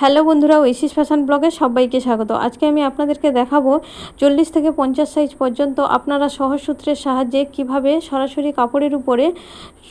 Hello বন্ধুরা, ঐশিস fashion ব্লগে সবাইকে স্বাগত। আজকে আমি আপনাদেরকে দেখাবো চল্লিশ থেকে পঞ্চাশ সাইজ পর্যন্ত আপনারা সহজ সূত্রের সাহায্যে কীভাবে সরাসরি কাপড়ের উপরে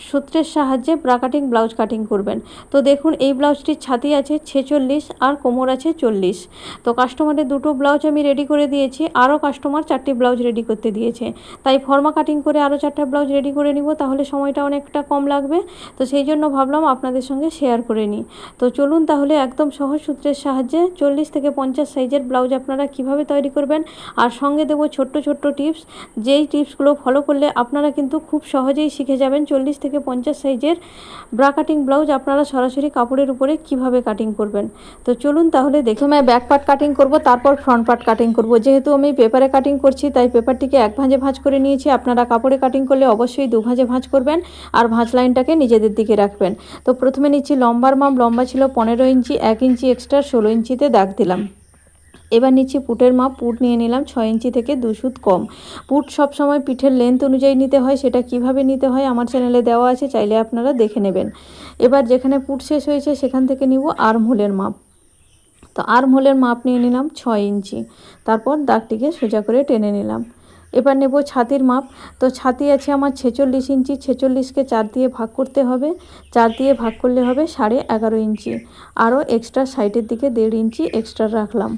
সূত্রের সাহায্যে ব্রা কাটিং ব্লাউজ কাটিং করবেন। তো দেখুন, এই ব্লাউজটির ছাতি আছে ছেচল্লিশ আর কোমর আছে চল্লিশ। তো কাস্টমারের দুটো ব্লাউজ আমি রেডি করে দিয়েছি, আরও কাস্টমার চারটি ব্লাউজ রেডি করতে দিয়েছে। তাই ফর্মা কাটিং করে আরও চারটা ব্লাউজ রেডি করে নিব, তাহলে সময়টা অনেকটা কম লাগবে। তো সেই জন্য ভাবলাম আপনাদের সঙ্গে শেয়ার করে নিই। তো চলুন তাহলে একদম সহজ সূত্রের সাহায্যে চল্লিশ থেকে পঞ্চাশ সাইজের ব্লাউজ আপনারা কীভাবে তৈরি করবেন। আর সঙ্গে দেবো ছোট্ট ছোট্ট টিপস। যেই টিপসগুলো ফলো করলে আপনারা কিন্তু খুব সহজেই শিখে যাবেন চল্লিশ থেকে পঞ্চাশ সাইজের ব্রা কাটিং ব্লাউজ আপনারা সরাসরি কাপড়ের উপরে কীভাবে কাটিং করবেন। তো চলুন তাহলে দেখে। আমি ব্যাক পার্ট কাটিং করব, তারপর ফ্রন্ট পার্ট কাটিং করব। যেহেতু আমি পেপারে কাটিং করছি, তাই পেপারটিকে এক ভাঁজে ভাঁজ করে নিয়েছি। আপনারা কাপড়ে কাটিং করলে অবশ্যই দু ভাঁজে ভাঁজ করবেন আর ভাঁজ লাইনটাকে নিজেদের দিকে রাখবেন। তো প্রথমে নিচ্ছি লম্বার মাপ। লম্বা ছিল পনেরো ইঞ্চি, এক ইঞ্চি এক্সট্রা ষোলো ইঞ্চিতে দাগ দিলাম। এবার নিচ্ছি পুটের মাপ, পুট নিয়ে নিলাম ছয় ইঞ্চি থেকে দু সুত কম। পুট সবসময় পিঠের লেন্থ অনুযায়ী নিতে হয়, সেটা কীভাবে নিতে হয় আমার চ্যানেলে দেওয়া আছে, চাইলে আপনারা দেখে নেবেন। এবার যেখানে পুট শেষ হয়েছে, সেখান থেকে নিব আর্ম হোলের মাপ। তো আর্ম হোলের মাপ নিয়ে নিলাম ছয় ইঞ্চি। তারপর দাগটিকে সোজা করে টেনে নিলাম। এবার নেব ছাতির মাপ। তো ছাতি আছে আমার ছেচল্লিশ ইঞ্চি, ছেচল্লিশকে চার দিয়ে ভাগ করতে হবে। চার দিয়ে ভাগ করলে হবে সাড়ে এগারো ইঞ্চি। আরও এক্সট্রা সাইডের দিকে দেড় ইঞ্চি এক্সট্রা রাখলাম।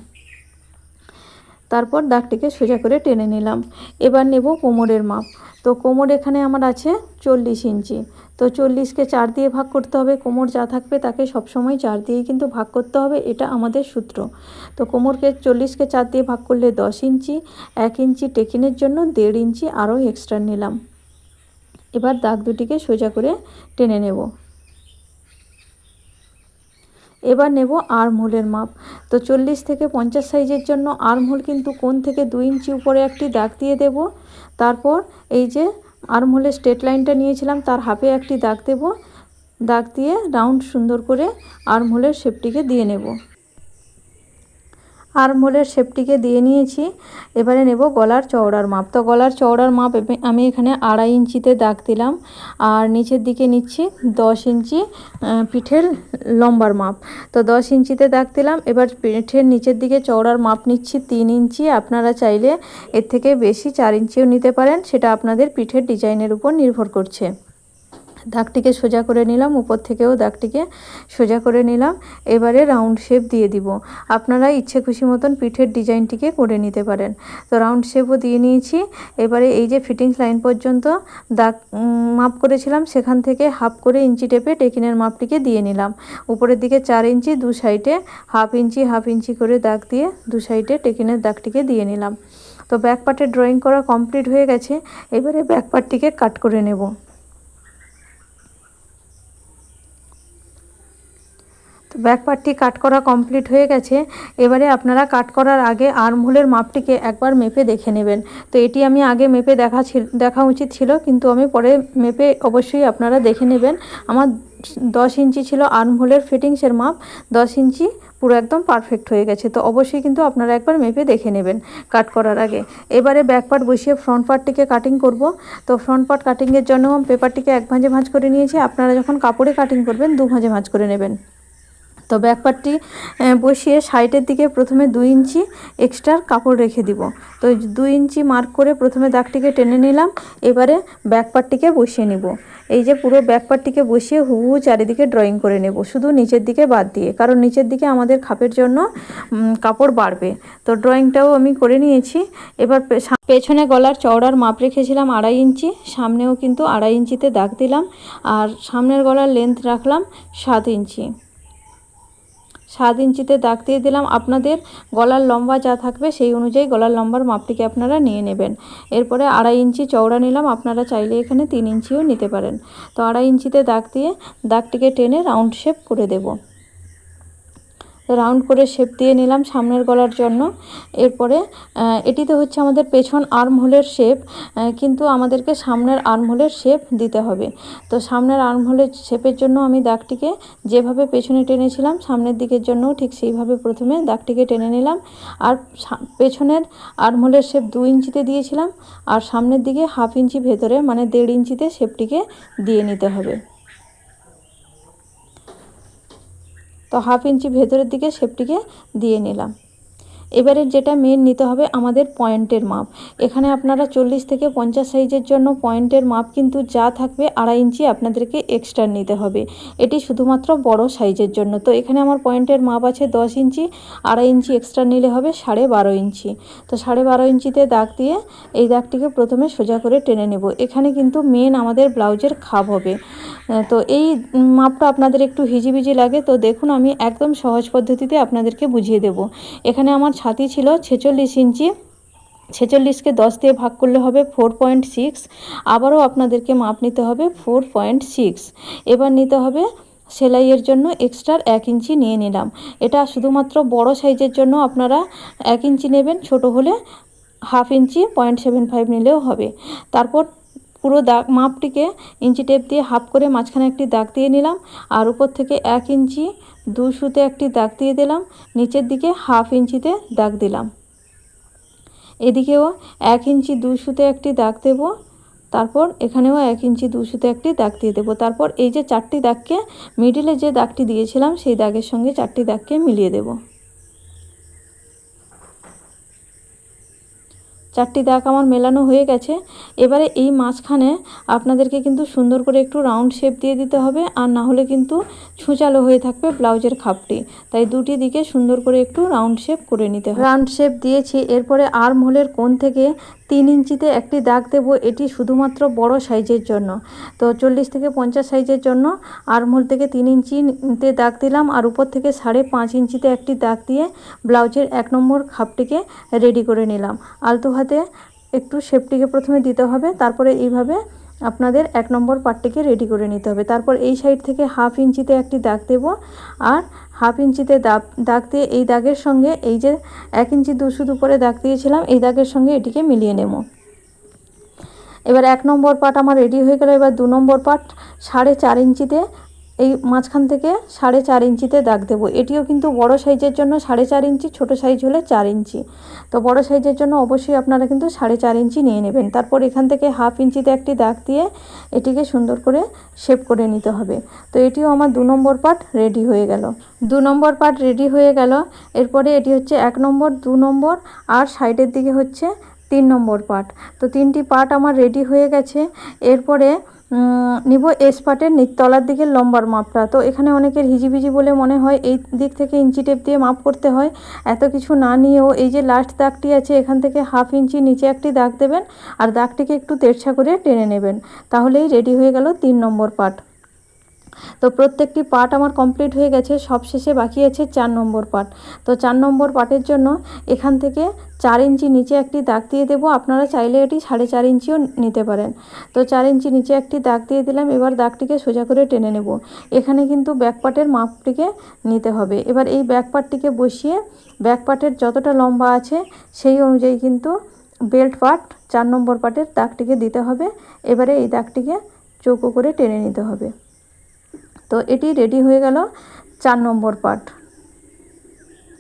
তারপর দাগটিকে সোজা করে টেনে নিলাম। এবার নেব কোমরের মাপ। তো কোমর এখানে আমার আছে চল্লিশ ইঞ্চি। তো চল্লিশকে চার দিয়ে ভাগ করতে হবে, কোমর যা থাকবে তাকে সবসময় চার দিয়েই কিন্তু ভাগ করতে হবে, এটা আমাদের সূত্র। তো কোমরকে চল্লিশকে চার দিয়ে ভাগ করলে দশ ইঞ্চি, এক ইঞ্চি টেকিনের জন্য দেড় ইঞ্চি আরও এক্সট্রা নিলাম। এবার দাগ দুটিকে সোজা করে টেনে নেব। এবার নেব আর্মহোলের মাপ। তো চল্লিশ থেকে পঞ্চাশ সাইজের জন্য আর্মহোল কিন্তু কোন থেকে দুই ইঞ্চি উপরে একটি দাগ দিয়ে দেব। তারপর এই যে আর্মহোলের স্ট্রেট লাইনটা নিয়েছিলাম, তার হাফে একটি দাগ দেব। দাগ দিয়ে রাউন্ড সুন্দর করে আর্ম আর্মহোলের শেপটিকে দিয়ে নেব। আর্মহোলের শেপটিকে দিয়ে নিয়েছি। এবারে নেব গলার চওড়ার মাপ। তো গলার চওড়ার মাপ আমি এখানে আড়াই ইঞ্চিতে দাগ দিলাম। আর নিচের দিকে নিচ্ছি দশ ইঞ্চি পিঠের লম্বার মাপ। তো দশ ইঞ্চিতে দাগ দিলাম। এবার পিঠের নিচের দিকে চওড়ার মাপ নিচ্ছি তিন ইঞ্চি। আপনারা চাইলে এর থেকে বেশি চার ইঞ্চিও নিতে পারেন। সেটা আপনাদের পিঠের ডিজাইনের উপর নির্ভর করছে। দাগটিকে সোজা করে নিলাম, উপর থেকেও দাগটিকে সোজা করে নিলাম। এবারে রাউন্ড শেপ দিয়ে দিব। আপনারা ইচ্ছে খুশি মতন পিঠের ডিজাইনটিকে করে নিতে পারেন। তো রাউন্ড শেপও দিয়ে নিয়েছি। এবারে এই যে ফিটিংস লাইন পর্যন্ত দাগ মাপ করেছিলাম, সেখান থেকে হাফ করে ইঞ্চি টেপে টেকিনের মাপটিকে দিয়ে নিলাম। উপরের দিকে চার ইঞ্চি, দু সাইডে হাফ ইঞ্চি হাফ ইঞ্চি করে দাগ দিয়ে দু সাইডে টেকিনের দাগটিকে দিয়ে নিলাম। তো ব্যাক পার্টের ড্রয়িং করা কমপ্লিট হয়ে গেছে। এবারে ব্যাক পার্টটিকে কাট করে নেব। ব্যাক পার্টটি কাট করা কমপ্লিট হয়ে গেছে। এবারে আপনারা কাট করার আগে আর্মহোলের মাপটিকে একবার মেপে দেখে নেবেন। তো এটি আমি আগে মেপে দেখা দেখা উচিত ছিল, কিন্তু আমি পরে মেপে অবশ্যই আপনারা দেখে নেবেন। আমার দশ ইঞ্চি ছিল আর্মহোলের ফিটিংসের মাপ, দশ ইঞ্চি পুরো একদম পারফেক্ট হয়ে গেছে। তো অবশ্যই কিন্তু আপনারা একবার মেপে দেখে নেবেন কাট করার আগে। এবারে ব্যাক পার্ট বসিয়ে ফ্রন্ট পার্টটিকে কাটিং করব। তো ফ্রন্ট পার্ট কাটিংয়ের জন্য পেপারটিকে এক ভাঁজে ভাঁজ করে নিয়েছি। আপনারা যখন কাপড়ে কাটিং করবেন, দু ভাঁজে ভাঁজ করে নেবেন। তো ব্যাক পার্টটি বসিয়ে সাইডের দিকে প্রথমে দুই ইঞ্চি এক্সট্রা কাপড় রেখে দিব। তো দুই ইঞ্চি মার্ক করে প্রথমে দাগটিকে টেনে নিলাম, এবারে ব্যাক পার্টটিকে বসিয়ে নিব। এই যে পুরো ব্যাক পার্টটিকে বসিয়ে হুবহু চারিদিকে ড্রয়িং করে নেব, শুধু নিচের দিকে বাদ দিয়ে, কারণ নিচের দিকে আমাদের খাপের জন্য কাপড় বাড়বে। তো ড্রয়িংটাও আমি করে নিয়েছি। এবার পেছনে গলার চওড়ার মাপ রেখেছিলাম আড়াই ইঞ্চি, সামনেও কিন্তু আড়াই ইঞ্চিতে দাগ দিলাম, আর সামনের গলার লেন্থ রাখলাম সাত ইঞ্চি। সাত ইঞ্চিতে দাগ দিয়ে দিলাম। আপনাদের গলার লম্বা যা থাকবে সেই অনুযায়ী গলার লম্বার মাপটিকে আপনারা নিয়ে নেবেন। এরপরে আড়াই ইঞ্চি চওড়া নিলাম। আপনারা চাইলে এখানে তিন ইঞ্চিও নিতে পারেন। তো আড়াই ইঞ্চিতে দাগ দিয়ে দাগটিকে টেনে রাউন্ড শেপ করে দেবো। রাউন্ড করে শেপ দিয়ে নিলাম সামনের গলার জন্য। এরপরে এটিতে হচ্ছে আমাদের পেছন আর্ম হোলের শেপ কিন্তু আমাদেরকে সামনের আর্ম হোলের শেপ দিতে হবে। তো সামনের আর্ম হোলের শেপের জন্য আমি দাগটিকে যেভাবে পেছনে টেনেছিলাম, সামনের দিকের জন্যও ঠিক সেইভাবে প্রথমে দাগটিকে টেনে নিলাম। আর পেছনের আর্ম হোলের শেপ দু ইঞ্চিতে দিয়েছিলাম, আর সামনের দিকে হাফ ইঞ্চি ভেতরে মানে দেড় ইঞ্চিতে শেপটিকে দিয়ে নিতে হবে। তো হাফ ইঞ্চি ভেতরের দিকে শেপটিকে দিয়ে নিলাম। এবারে যেটা মেন নিতে হবে আমাদের পয়েন্টের মাপ। এখানে আপনারা চল্লিশ থেকে পঞ্চাশ সাইজের জন্য পয়েন্টের মাপ কিন্তু যা থাকবে আড়াই ইঞ্চি আপনাদেরকে এক্সট্রা নিতে হবে। এটি শুধুমাত্র বড় সাইজের জন্য। তো এখানে আমার পয়েন্টের মাপ আছে দশ ইঞ্চি, আড়াই ইঞ্চি এক্সট্রা নিলে হবে সাড়ে বারো ইঞ্চি। তো সাড়ে বারো ইঞ্চিতে দাগ দিয়ে এই দাগটিকে প্রথমে সোজা করে টেনে নেব। এখানে কিন্তু মেন আমাদের ব্লাউজের খাপ হবে। তো এই মাপটা আপনাদের একটু হিজিবিজি লাগে। তো দেখুন, আমি একদম সহজ পদ্ধতিতে আপনাদেরকে বুঝিয়ে দেব। এখানে আমার ছাতি ছিল ছেচল্লিশ ইঞ্চি। ছেচল্লিশকে দশ দিয়ে ভাগ করলে হবে ফোর পয়েন্ট সিক্স আবারও আপনাদেরকে মাপ নিতে হবে ফোর পয়েন্ট সিক্স এবার নিতে হবে সেলাইয়ের জন্য এক্সট্রা এক ইঞ্চি নিয়ে নিলাম। এটা শুধুমাত্র বড় সাইজের জন্য আপনারা এক ইঞ্চি নেবেন, ছোট হলে half inch point seven five নিলেও হবে। তারপর পুরো দাগ মাপটিকে ইঞ্চি টেপ দিয়ে হাফ করে মাঝখানে একটি দাগ দিয়ে নিলাম, আর উপর থেকে এক ইঞ্চি দু সুতে একটি দাগ দিয়ে দিলাম, নিচের দিকে হাফ ইঞ্চিতে দাগ দিলাম। এদিকেও এক ইঞ্চি দু সুতে একটি দাগ দেব, তারপর এখানেও এক ইঞ্চি দু সুতে একটি দাগ দিয়ে দেবো। তারপর এই যে চারটি দাগকে মিডিলে যে দাগটি দিয়েছিলাম, সেই দাগের সঙ্গে চারটি দাগকে মিলিয়ে দেব। চারটি দাগ আমার মেলানো হয়ে গেছে। এবারে এই মাঝখানে আপনাদেরকে কিন্তু সুন্দর করে একটু রাউন্ড শেপ দিয়ে দিতে হবে আর না হলে কিন্তু ছুঁচালো হয়ে থাকবে ব্লাউজের খাপটি। তাই দুটি দিকে সুন্দর করে একটু রাউন্ড শেপ করে নিতে হবে। রাউন্ড শেপ দিয়েছি, এরপরে আর্ম হোলের কোণ থেকে তিন ইঞ্চিতে একটি দাগ দেব, এটি শুধুমাত্র বড় সাইজের জন্য। তো চল্লিশ থেকে পঞ্চাশ সাইজের জন্য আর্মহোল থেকে তিন ইঞ্চিতে দাগ দিলাম আর উপর থেকে সাড়ে পাঁচ ইঞ্চিতে একটি দাগ দিয়ে ব্লাউজের এক নম্বর খাপটিকে রেডি করে নিলাম। আলতো হাতে একটু শেপটিকে প্রথমে দিতে হবে, তারপরে এইভাবে আপনাদের এক নম্বর পার্টটিকে রেডি করে নিতে হবে। তারপর এই সাইড থেকে হাফ ইঞ্চিতে একটি দাগ দেব আর হাফ ইঞ্চিতে দাগ দাগ দিয়ে এই দাগের সঙ্গে এই যে এক ইঞ্চি দুশুদ উপরে দাগ দিয়েছিলাম, এই দাগের সঙ্গে এটিকে মিলিয়ে নেব। এবার এক নম্বর পাট আমার রেডি হয়ে গেল। এবার দু নম্বর পাট সাড়ে চার ইঞ্চিতে এই মাঝখান থেকে সাড়ে চার ইঞ্চিতে দাগ দেবো। এটিও কিন্তু বড় সাইজের জন্য সাড়ে চার ইঞ্চি, ছোট সাইজ হলে চার ইঞ্চি। তো বড় সাইজের জন্য অবশ্যই আপনারা কিন্তু সাড়ে চার ইঞ্চি নিয়ে নেবেন। তারপর এখান থেকে হাফ ইঞ্চিতে একটি দাগ দিয়ে এটিকে সুন্দর করে শেপ করে নিতে হবে। তো এটিও আমার দু নম্বর পার্ট রেডি হয়ে গেল। দু নম্বর পার্ট রেডি হয়ে গেল। এরপরে এটি হচ্ছে এক নম্বর, দু নম্বর আর সাইডের দিকে হচ্ছে তিন নম্বর পার্ট। তো তিনটি পার্ট আমার রেডি হয়ে গেছে। এরপরে নিব এস পার্টের তলার দিকের লম্বার মাপটা। তো এখানে অনেকের হিজিবিজি বলে মনে হয় এই দিক থেকে ইঞ্চি টেপ দিয়ে মাপ করতে হয়। এত কিছু না নিয়েও এই যে লাস্ট দাগটি আছে, এখান থেকে হাফ ইঞ্চি নিচে একটি দাগ দেবেন আর দাগটিকে একটু তেরছা করে টেনে নেবেন। তাহলেই রেডি হয়ে গেল তিন নম্বর পার্ট তো প্রত্যেকটি পার্ট আমার কমপ্লিট হয়ে গেছে, সব শেষে বাকি আছে চার নম্বর পার্ট। তো চার নম্বর পার্টের জন্য এখান থেকে চার ইঞ্চি নিচে একটি দাগ দিয়ে দেবো, আপনারা চাইলে এটি সাড়ে চার ইঞ্চিও নিতে পারেন। তো চার ইঞ্চি নিচে একটি দাগ দিয়ে দিলাম, এবার দাগটিকে সোজা করে টেনে নেব। এখানে কিন্তু ব্যাক পার্টের মাপটিকে নিতে হবে। এবার এই ব্যাক পার্টটিকে বসিয়ে ব্যাক পার্টের যতটা লম্বা আছে সেই অনুযায়ী কিন্তু বেল্ট পার্ট চার নম্বর পার্টের দাগটিকে দিতে হবে। এবারে এই দাগটিকে চৌকো করে টেনে নিতে হবে। তো এটি রেডি হয়ে গেল চার নম্বর পার্ট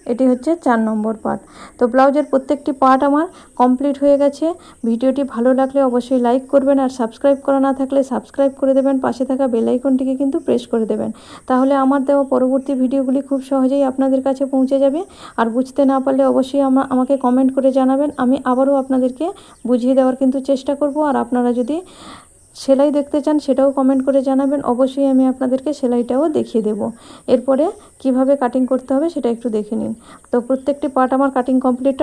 এটি হচ্ছে চার নম্বর পার্ট তো ব্লাউজের প্রত্যেকটি পার্ট আমার কমপ্লিট হয়ে গেছে। ভিডিওটি ভালো লাগলে অবশ্যই লাইক করবেন আর সাবস্ক্রাইব করা না থাকলে সাবস্ক্রাইব করে দেবেন। পাশে থাকা বেল আইকনটিকে কিন্তু প্রেস করে দেবেন। তাহলে আমার দেওয়া পরবর্তী ভিডিওগুলি খুব সহজেই আপনাদের কাছে পৌঁছে যাবে। আর বুঝতে না পারলে অবশ্যই আমা আমাকে কমেন্ট করে জানাবেন। আমি আবারও আপনাদেরকে বুঝিয়ে দেওয়ার কিন্তু চেষ্টা করব। আর আপনারা যদি সেলাই দেখতে চান সেটাও কমেন্ট করে জানাবেন। অবশ্যই আমি আপনাদেরকে সেলাইটাও দেখিয়ে দেব। এরপরে কীভাবে কাটিং করতে হবে সেটা একটু দেখে নিন। তো প্রত্যেকটি পার্ট আমার কাটিং কমপ্লিট